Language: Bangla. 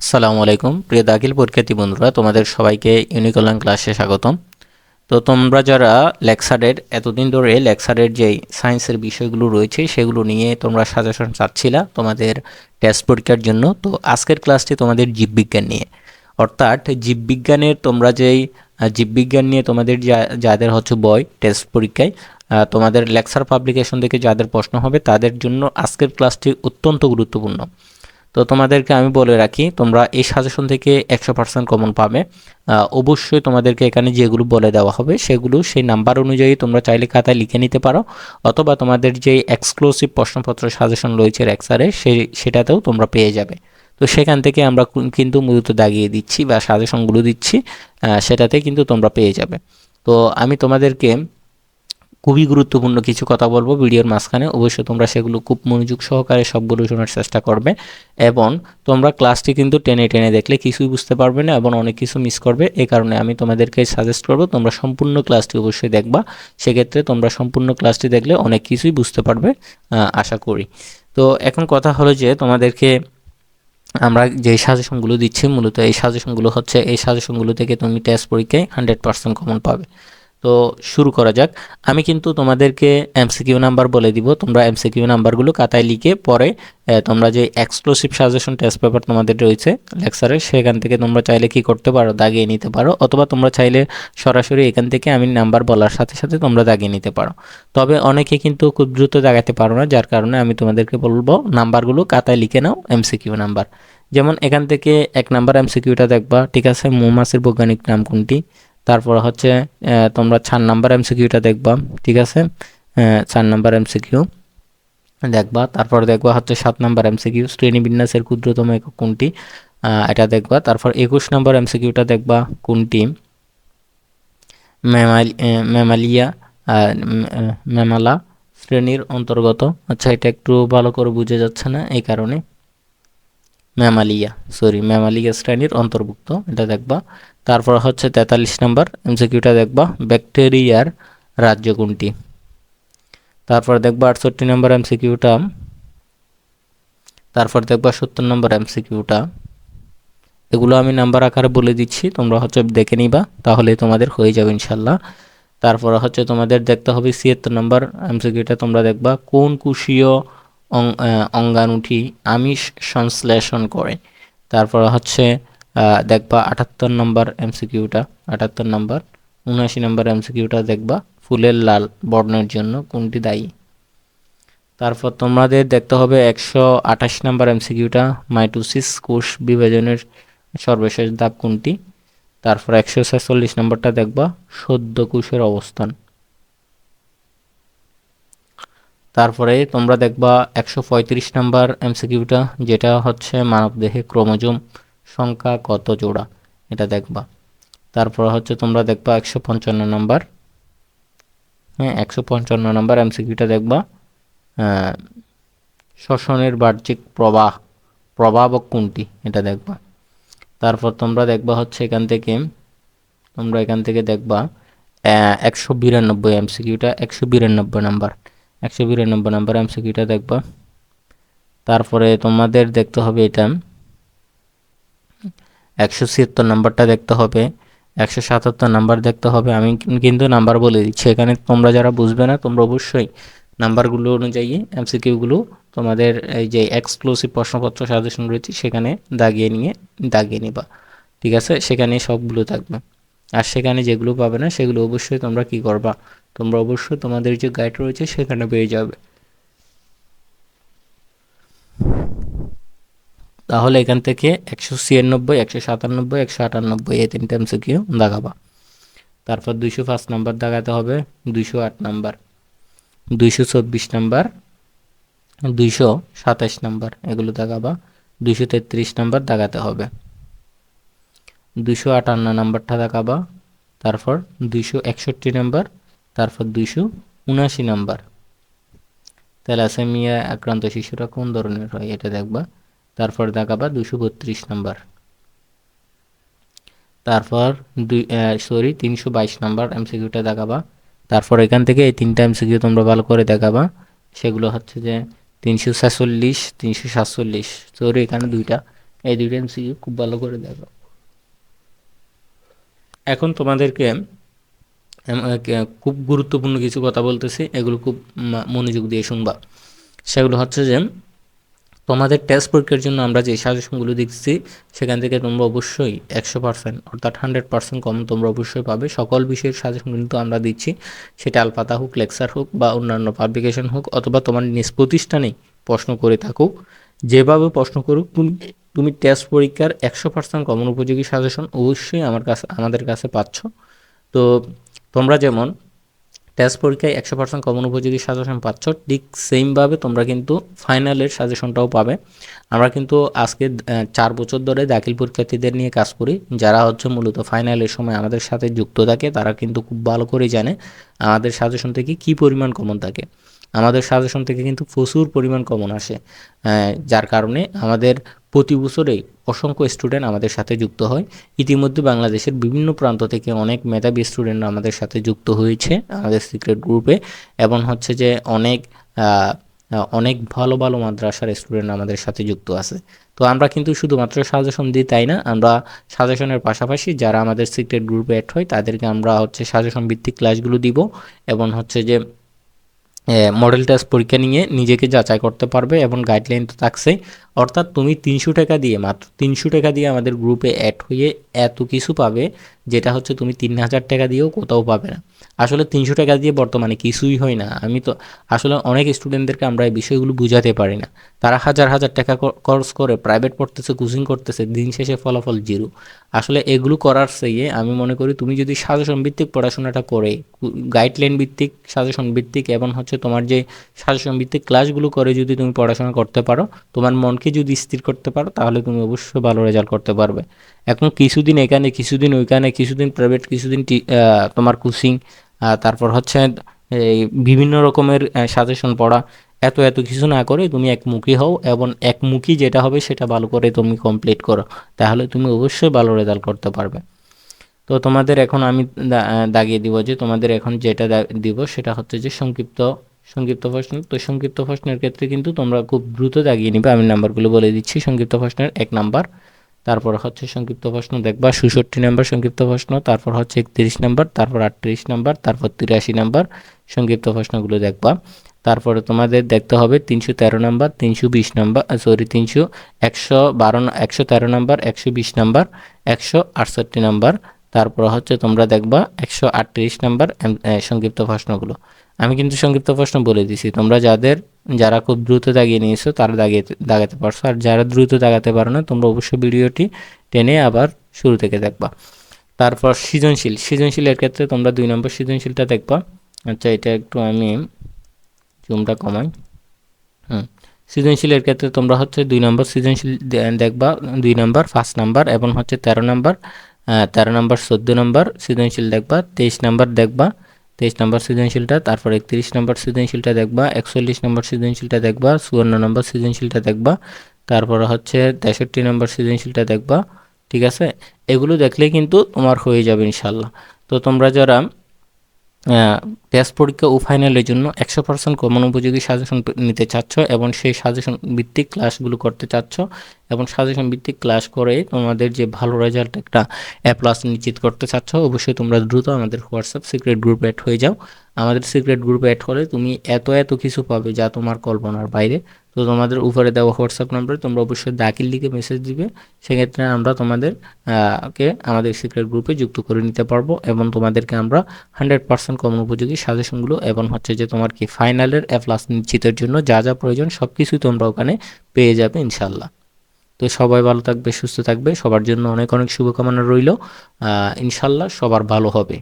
আসসালামু আলাইকুম। প্রিয় দাখিল পরীক্ষার্থী বন্ধুরা, তোমাদের সবাইকে ইউনিকল্যাণ ক্লাসে স্বাগতম। তো তোমরা যারা লেকচারের, এতদিন ধরে লেকচারের যে সায়েন্সের বিষয়গুলো রয়েছে, সেগুলো নিয়ে তোমরা সাজেশন চাচ্ছিলা তোমাদের টেস্ট পরীক্ষার জন্য, তো আজকের ক্লাসটি তোমাদের জীববিজ্ঞান নিয়ে। অর্থাৎ জীববিজ্ঞানের তোমরা যেই জীববিজ্ঞান নিয়ে তোমাদের যাদের হচ্ছে বয় টেস্ট পরীক্ষায় তোমাদের লেকচার পাবলিকেশন থেকে যাদের প্রশ্ন হবে, তাদের জন্য আজকের ক্লাসটি অত্যন্ত গুরুত্বপূর্ণ। তো তোমাদেরকে আমি বলে রাখি, তোমরা এই সাজেশন থেকে একশো পার্সেন্ট কমন পাবে। অবশ্যই তোমাদেরকে এখানে যেগুলো বলে দেওয়া হবে, সেগুলো সেই নাম্বার অনুযায়ী তোমরা চাইলে খাতায় লিখে নিতে পারো, অথবা তোমাদের যে এক্সক্লুসিভ প্রশ্নপত্র সাজেশন রয়েছে রেক্সারে সেই, সেটাতেও তোমরা পেয়ে যাবে। তো সেখান থেকে আমরা কিন্তু মূলত দাগিয়ে দিচ্ছি বা সাজেশনগুলো দিচ্ছি সেটাতে কিন্তু তোমরা পেয়ে যাবে। তো আমি তোমাদেরকে খুবই গুরুত্বপূর্ণ কিছু কথা বলব ভিডিওর মাঝখানে। অবশ্যই তোমরা সেগুলো খুব মনোযোগ সহকারে সবগুলো শোনার চেষ্টা করবে এবং তোমরা ক্লাসটি কিন্তু টেনে টেনে দেখলে কিছুই বুঝতে পারবে না এবং অনেক কিছু মিস করবে। এই কারণে আমি তোমাদেরকে সাজেস্ট করব তোমরা সম্পূর্ণ ক্লাসটি অবশ্যই দেখবা। সেক্ষেত্রে তোমরা সম্পূর্ণ ক্লাসটি দেখলে অনেক কিছুই বুঝতে পারবে আশা করি। তো এখন কথা হলো যে তোমাদেরকে আমরা যে সাজেশনগুলো দিচ্ছি, মূলত এই সাজেশনগুলো হচ্ছে, এই সাজেশনগুলো থেকে তুমি টেস্ট পরীক্ষায় হান্ড্রেড পার্সেন্ট কমন পাবে। তো শুরু করা যাক। আমি কিন্তু তোমাদেরকে এমসিকিউ নাম্বার বলে দিব। তোমরা এমসিকিউ নাম্বারগুলো খাতায় লিখে পরে তোমরা যে এক্সক্লুসিভ সাজেশন টেস্ট পেপার তোমাদের রয়েছে লেকচারে সেখান থেকে তোমরা চাইলে কি করতে পারো, দাগিয়ে নিতে পারো, অথবা তোমরা চাইলে সরাসরি এখান থেকে আমি নাম্বার বলার সাথে সাথে তোমরা দাগিয়ে নিতে পারো। তবে অনেকে কিন্তু খুব দ্রুত দাগাতে পারো না, যার কারণে আমি তোমাদেরকে বলব নাম্বারগুলো খাতায় লিখে নাও এমসিকিউ নাম্বার যেমন এখান থেকে এক নাম্বার এমসিকিউটা দেখবা, ঠিক আছে, মৌমাছির বৈজ্ঞানিক নাম কোনটি? তারপর হচ্ছে তোমরা চার নাম্বার এমসিকিউটা দেখবা ঠিক আছে? চার নাম্বার এমসিকিউ দেখবা তারপর দেখবা হচ্ছে সাত নাম্বার এমসিকিউ শ্রেণীবিন্যাসের ক্ষুদ্রতম একক কোনটি? এটা দেখবা তারপর একুশ নাম্বার এমসিকিউটা দেখবা কোনটি? উম, আহ, ম্যামালা শ্রেণির অন্তর্গত। আচ্ছা এটা একটু ভালো করে বুঝে যাচ্ছে না এই কারণে। ম্যামালিয়া সরি ম্যামালিয়া শ্রেণির অন্তর্ভুক্ত এটা দেখবা। তারপর হচ্ছে তেতাল্লিশ নম্বর এমসিকিউটা দেখবা, ব্যাকটেরিয়ার রাজ্য কোনটি তারপর দেখবা আটষট্টি নম্বর এমসিকিউটা তারপর দেখবা সত্তর নম্বর এমসিকিউটা এগুলো আমি নাম্বার আকারে বলে দিচ্ছি, তোমরা হচ্ছে দেখে নিবা তাহলে তোমাদের হয়ে যাবে ইনশাল্লাহ। তারপর হচ্ছে তোমাদের দেখতে হবে ছিয়াত্তর নম্বর এমসিকিউটা তোমরা দেখবা কোন কুশীয় অঙ্গাণুটি আমিষ সংশ্লেষণ করে। তারপর হচ্ছে দেখবা আটাত্তর নম্বর এমসিকিউটা আটাত্তর নম্বর, উনআশি নম্বর এমসিকিউটা দেখবা ফুলের লাল বর্ণের জন্য কোনটি দায়ী। তারপর তোমাদের দেখতে হবে একশো আঠাশ নম্বর এমসিকিউটা মাইটোসিস কোষ বিভাজনের সর্বশেষ ধাপ কোনটি। তারপর একশো ছেচল্লিশ নম্বরটা দেখবা সদ্য কোষের অবস্থান। তারপরে তোমরা দেখবা একশো পঁয়ত্রিশ নাম্বার এমসিকিউটা যেটা হচ্ছে মানবদেহে ক্রোমোজোম। সংখ্যা কত জোড়া? এটা দেখবা। তারপর হচ্ছে তোমরা দেখবা একশো পঞ্চান্ন নাম্বার। হ্যাঁ একশো পঞ্চান্ন নাম্বার এমসিকিউটা দেখবা। শ্বসনের বাহ্যিক প্রবাহ প্রভাবক কোনটি? এটা দেখবা। তারপর তোমরা দেখবা হচ্ছে এখান থেকে, তোমরা এখান থেকে দেখবা একশো বিরানব্বই এমসিকিউটা, একশো বিরানব্বই নাম্বার। একশো বিরানব্বই নাম্বার এমসিকিউটা দেখবা। তারপরে তোমাদের দেখতে হবে এটা। একশো ছিয়াত্তর নাম্বারটা দেখতে হবে, একশো সাতাত্তর নাম্বার দেখতে হবে। আমি কিন্তু নাম্বার বলে দিচ্ছি। এখানে তোমরা যারা বুঝবে না, তোমরা অবশ্যই নাম্বারগুলো অনুযায়ী এমসিকিউগুলো তোমাদের এই যে এক্সক্লুসিভ প্রশ্নপত্র সাজেশন রয়েছে, সেখানে দাগিয়ে নিয়ে, দাগিয়ে নিবা। ঠিক আছে? সেখানে সবগুলো থাকবে। আর সেখানে যেগুলো পাবে না, সেগুলো অবশ্যই তোমরা কি করবা? তোমরা অবশ্যই তোমাদের যে গাইড রয়েছে, সেখানে পেয়ে যাবে। তাহলে এখান থেকে একশো ছিয়ানব্বই, একশো সাতানব্বই, একশো আটানব্বই এই তিনটে এমসিকিউ দাগাবা তারপর দুইশো পাঁচ নাম্বার দাগাতে হবে, দুইশো আট নাম্বার, দুইশো চব্বিশ নাম্বার, দুইশো সাতাশ নাম্বার, এগুলো দাগাবা দুইশো তেত্রিশ নাম্বার দাগাতে হবে। দুইশো আটান্ন নাম্বারটা দেখাবা, তারপর দুইশো একষট্টি নাম্বার, তারপর দুইশো উনআশি নাম্বার। থ্যালাসেমিয়া আক্রান্ত শিশুরা কোন ধরনের হয় এটা দেখবা। তারপর দেখাবা দুশো বত্রিশ নাম্বার। তারপর দুই সরি তিনশো বাইশ নাম্বার এমসিকিউটা দেখাবা। তারপর এখান থেকে এই তিনটা এমসিকিউ তোমরা ভালো করে দেখাবা। সেগুলো হচ্ছে যে তিনশো ছেচল্লিশ, তিনশো সাতচল্লিশ। সরি এখানে দুইটা। এই দুইটা এমসিকিউ খুব ভালো করে দেখো এখন তোমাদেরকে খুব গুরুত্বপূর্ণ কিছু কথা বলতেছি। এগুলো খুব মনোযোগ দিয়ে শুনবা। সেগুলো হচ্ছে যে তোমাদের টেস্ট পরীক্ষার জন্য আমরা যে সাজেশনগুলো দিচ্ছি সেখান থেকে তোমরা অবশ্যই একশো পার্সেন্ট অর্থাৎ হান্ড্রেড পার্সেন্ট কম তোমরা অবশ্যই পাবে। সকল বিষয়ের সাজেশন কিন্তু আমরা দিচ্ছি। সেটা আলপাতা হোক, লেকচার হোক বা অন্যান্য পাবলিকেশন হোক অথবা তোমার নিজ প্রতিষ্ঠানেই প্রশ্ন করে থাকুক যেভাবে প্রশ্ন করুক, তুমি তুমি টেস্ট পরীক্ষার একশো পার্সেন্ট কমন উপযোগী সাজেশন অবশ্যই আমার কাছে, আমাদের কাছে পাচ্ছ। তো তোমরা যেমন টেস্ট পরীক্ষায় একশো পার্সেন্ট কমন উপযোগী সাজেশন পাচ্ছ। ঠিক সেমভাবে তোমরা কিন্তু ফাইনালের সাজেশনটাও পাবে। আমরা কিন্তু আজকে চার বছর ধরে দাখিল পরীক্ষার্থীদের নিয়ে কাজ করি। যারা হচ্ছে মূলত ফাইনালের সময় আমাদের সাথে যুক্ত থাকে, তারা কিন্তু খুব ভালো করে জানে আমাদের সাজেশন থেকে কি পরিমাণ কমন থাকে। আমাদের সাজেশন থেকে কিন্তু প্রচুর পরিমাণ কমন আসে। যার কারণে আমাদের প্রতি বছরেই অসংখ্য স্টুডেন্ট আমাদের সাথে যুক্ত হয়। ইতিমধ্যে বাংলাদেশের বিভিন্ন প্রান্ত থেকে অনেক মেধাবী স্টুডেন্ট আমাদের সাথে যুক্ত হয়েছে আমাদের সিক্রেট গ্রুপে এবং হচ্ছে যে অনেক অনেক ভালো ভালো মাদ্রাসার স্টুডেন্ট আমাদের সাথে যুক্ত আছে। তো আমরা কিন্তু শুধুমাত্র সাজেশন দিই তাই না? আমরা সাজেশনের পাশাপাশি যারা আমাদের সিক্রেট গ্রুপে অ্যাড হয়, তাদেরকে আমরা হচ্ছে সাজেশন ভিত্তিক ক্লাসগুলো দিব। এবং হচ্ছে যে মডেল টেস্ট পরীক্ষা নিয়ে নিজেকে যাচাই করতে পারবে এবং গাইডলাইন তো থাকছেই। অর্থাৎ তুমি তিনশো টাকা দিয়ে, মাত্র তিনশো টাকা দিয়ে আমাদের গ্রুপে অ্যাড হয়ে এত কিছু পাবে, যেটা হচ্ছে তুমি তিন হাজার টাকা দিয়েও কোথাও পাবে না। আসলে তিনশো টাকা দিয়ে বর্তমানে কিছুই হয় না। আমি তো, আসলে অনেক স্টুডেন্টদেরকে আমরা এই বিষয়গুলো বুঝাতে পারি না। তারা হাজার হাজার টাকা কোর্স করে প্রাইভেট পড়তেছে কোচিং করতেছে, দিন শেষে ফলাফল জিরো আসলে এগুলো করার চেয়ে আমি মনে করি তুমি যদি সাজেশন ভিত্তিক পড়াশোনাটা করে গাইডলাইন ভিত্তিক, সাজেশন ভিত্তিক, এবং হচ্ছে তোমার যে সাজেশন ভিত্তিক ক্লাসগুলো করে যদি তুমি পড়াশোনা করতে পারো, তোমার মনকে যদি স্থির করতে পারো, তাহলে তুমি অবশ্যই ভালো রেজাল্ট করতে পারবে। এখন কিছুদিন এখানে, কিছুদিন ওইখানে, কিছুদিন প্রাইভেট কিছুদিন তোমার কোচিং তারপর হচ্ছে এই বিভিন্ন রকমের সাজেশন পড়া। এত এত কিছু না করে তুমি একমুখী হও এবং একমুখী যেটা হবে সেটা ভালো করে তুমি কমপ্লিট করো। তাহলে তুমি অবশ্যই ভালো রেজাল্ট করতে পারবে। তো তোমাদের এখন আমি দাগিয়ে দিব যে তোমাদের এখন যেটা দিব সেটা হচ্ছে যে সংক্ষিপ্ত সংক্ষিপ্ত প্রশ্ন। তো সংক্ষিপ্ত প্রশ্নের ক্ষেত্রে কিন্তু তোমরা খুব দ্রুত দাগিয়ে নিবে। আমি নাম্বারগুলো বলে দিচ্ছি। সংক্ষিপ্ত প্রশ্নের এক নাম্বার। তারপর হচ্ছে সংক্ষিপ্ত প্রশ্ন দেখবা। ষষট্টি নাম্বার সংক্ষিপ্ত প্রশ্ন। তারপর হচ্ছে একত্রিশ নাম্বার। তারপর আটত্রিশ নাম্বার। তারপর তিরাশি নাম্বার সংক্ষিপ্ত প্রশ্নগুলো দেখবা। তারপরে তোমাদের দেখতে হবে তিনশো তেরো নাম্বার, তিনশো বিশ নাম্বার সরি তিনশো একশো বারো একশো তেরো নাম্বার, একশো বিশ নাম্বার, একশো আটষট্টি নাম্বার। তারপর হচ্ছে তোমরা দেখবা একশো আটত্রিশ নাম্বার সংক্ষিপ্ত প্রশ্নগুলো। আমি কিন্তু সংক্ষিপ্ত প্রশ্ন বলে দিছি। তোমরা যাদের, যারা খুব দ্রুত দাগিয়ে নিয়েছো, তারা দাগিয়ে, দাগাতে পারছ। আর যারা দ্রুত দাগাতে পারো না, তোমরা অবশ্যই ভিডিওটি টেনে আবার শুরু থেকে দেখবা। তারপর সৃজনশীল। সৃজনশীলের ক্ষেত্রে তোমরা দুই নম্বর সৃজনশীলটা দেখবা। আচ্ছা এটা একটু আমি জুমটা কমাই। হুম। সৃজনশীলের ক্ষেত্রে তোমরা হচ্ছে দুই নম্বর সৃজনশীল দেখবা। দুই নম্বর ফার্স্ট নাম্বার এবং হচ্ছে তেরো নম্বর তেরো নম্বর, চোদ্দ নম্বর সৃজনশীল দেখবা। তেইশ নম্বর দেখবা। তেইশ নম্বর সৃজনশীলটা, তারপর একত্রিশ নম্বর সৃজনশীলটা দেখবা, একচল্লিশ নম্বর সৃজনশীলটা দেখবা, চুয়ান্ন নম্বর সৃজনশীলটা দেখবা, তারপর হচ্ছে তেষট্টি নম্বর সৃজনশীলটা দেখবা, ঠিক আছে? এগুলো দেখলে কিন্তু তোমার হয়ে যাবে ইনশাল্লাহ। তো তোমরা যারা টেস্ট পরীক্ষা ও ফাইনালের জন্য একশো পার্সেন্ট কমন উপযোগী সাজেশন নিতে চাচ্ছ এবং সেই সাজেশন ভিত্তিক ক্লাসগুলো করতে চাচ্ছ এবং সাজেশন ভিত্তিক ক্লাস করে তোমাদের যে ভালো রেজাল্ট একটা এ প্লাস নিশ্চিত করতে চাচ্ছ, অবশ্যই তোমরা দ্রুত আমাদের হোয়াটসঅ্যাপ সিক্রেট গ্রুপে অ্যাড হয়ে যাও। আমাদের সিক্রেট গ্রুপে অ্যাড হলে তুমি এত এত কিছু পাবে যা তোমার কল্পনার বাইরে। তো তোমাদের উপরে দেওয়া হোয়াটসঅ্যাপ নম্বরে তোমরা অবশ্যই দাখিল লিখে মেসেজ দিবে। সেক্ষেত্রে আমরা তোমাদের কে আমাদের সিক্রেট গ্রুপে যুক্ত করে নিতে পারব এবং তোমাদেরকে আমরা হান্ড্রেড পার্সেন্ট কমন উপযোগী সাজেশনগুলো এবং হচ্ছে যে তোমার কি ফাইনালের এ প্লাস নিশ্চিতের জন্য যা যা প্রয়োজন সব কিছুই তোমরা ওখানে পেয়ে যাবে ইনশাল্লাহ তো সবাই ভালো থাকবে, সুস্থ থাকবে, সবার জন্য অনেক অনেক শুভকামনা রইল। ইনশাল্লাহ সবার ভালো হবে।